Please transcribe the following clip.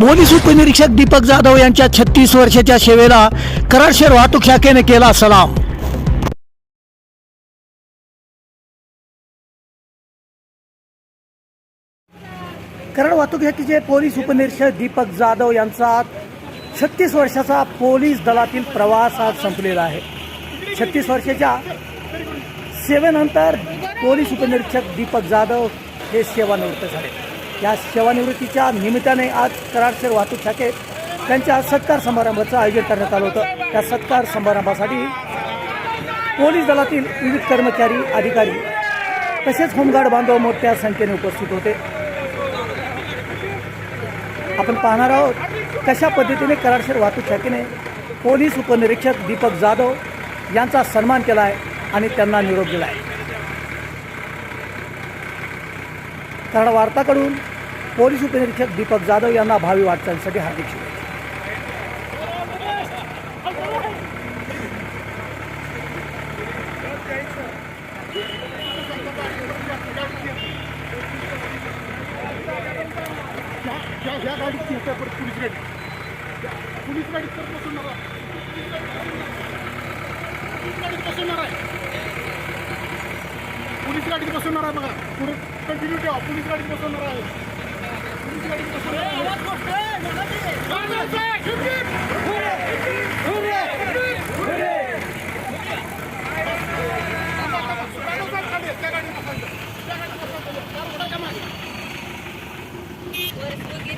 Police उपनिरीक्षक दीपक जाधव यांच्या छत्तीस वर्षाच्या सेवेला कराड शहर वाहतूक शाखेने केला सलाम. कराड वाहतूक शाखेचे पोलीस उपनिरीक्षक दीपक जाधव यांचा छत्तीस वर्षाचा पोलीस दलातील प्रवास आज संपलेला आहे. छत्तीस वर्षाच्या सेवेनंतर पोलीस उपनिरीक्षक दीपक जाधव हे सेवानिवृत्त झाले. या सेवानिवृत्तीच्या निमित्ताने आज कराडशेर वाहतूक शाखेत त्यांच्या सत्कार समारंभाचं आयोजन करण्यात आलं होतं. त्या सत्कार समारंभासाठी पोलीस दलातील विविध कर्मचारी अधिकारी तसेच होमगार्ड बांधव मोठ्या संख्येने उपस्थित होते. आपण पाहणार आहोत कशा पद्धतीने कराडशेर वाहतूक शाखेने पोलीस उपनिरीक्षक दीपक जाधव यांचा सन्मान केला आहे आणि त्यांना निरोप दिला आहे. कराड वार्ताकडून पोलीस उपनिरीक्षक दीपक जाधव यांना भावी वाटचालीसाठी हार्दिक शुभेच्छा. या ह्या गाडीत चिंता परत पोलीस गाडी पोलीस गाडीत तर बसवणार पोलीस गाडीत बसवणार आहे. पोलीस गाडीत बसवणार आहे बघा. पुढे कंटिन्यू ठेवा. पोलीस गाडीत बसवणार आहे.